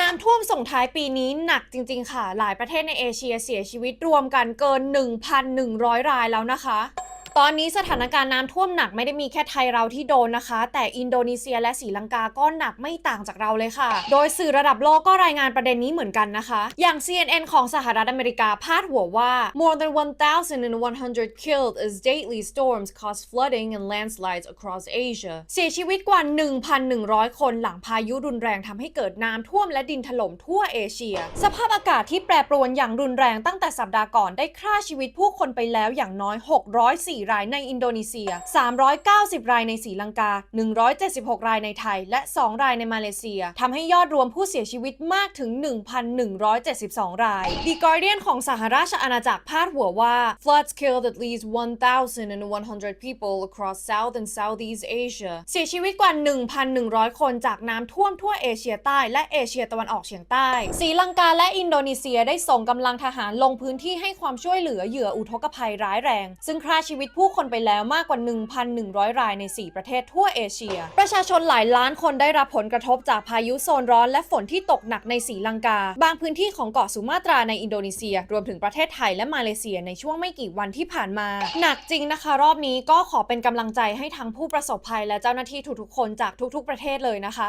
น้ำท่วมส่งท้ายปีนี้หนักจริง ๆ ค่ะ หลายประเทศในเอเชียเสียชีวิตรวมกันเกิน 1,100 รายแล้วนะคะ ตอนนี้สถานการณ์น้ำท่วมหนักไม่ได้มีแค่ไทยเราที่โดนนะคะ แต่อินโดนีเซียและศรีลังกาก็หนักไม่ต่างจากเราเลยค่ะ โดยสื่อระดับโลกก็รายงานประเด็นนี้เหมือนกันนะคะ อย่าง CNN ของสหรัฐอเมริกาพาดหัวว่า more than 1,100 killed as deadly storms cause flooding and landslides across Asia เสียชีวิตกว่า 1,100 คนหลังพายุรุนแรงทำให้เกิดน้ำท่วมและดินถล่มทั่วเอเชีย สภาพอากาศที่แปรปรวนอย่างรุนแรงตั้งแต่สัปดาห์ก่อนได้ฆ่าชีวิตผู้คนไปแล้วอย่างน้อย 604รายในอินโดนีเซีย 390 รายในศรีลังกา 176 รายในไทย และ 2 รายในมาเลเซียทำให้ยอดรวมผู้เสียชีวิตมากถึง 1,172 ราย The Guardian ของสหราชอาณาจักรพาดหัวว่า floods killed at least 1,100 people across South and Southeast Asia เสียชีวิตกว่า 1,100 คนจากน้ำท่วมทั่วเอเชียใต้และเอเชียตะวันออกเฉียงใต้ศรีลังกาและอินโดนีเซียได้ส่งกำลังทหารลงพื้นที่ให้ความช่วยเหลือเหยื่ออุทกภัยร้ายแรง ซึ่งฆ่าชีวิตผู้คนไปแล้วมากกว่า 1,100 รายใน 4 ประเทศทั่วเอเชีย ประชาชนหลายล้านคนได้รับผลกระทบจากพายุโซนร้อนและฝนที่ตกหนักในศรีลังกา บางพื้นที่ของเกาะสุมาตราในอินโดนีเซีย รวมถึงประเทศไทยและมาเลเซียในช่วงไม่กี่วันที่ผ่านมา หนักจริงนะคะ รอบนี้ก็ขอเป็นกำลังใจให้ทั้งผู้ประสบภัยและเจ้าหน้าที่ทุกๆคนจากทุก ๆ ประเทศเลยนะคะ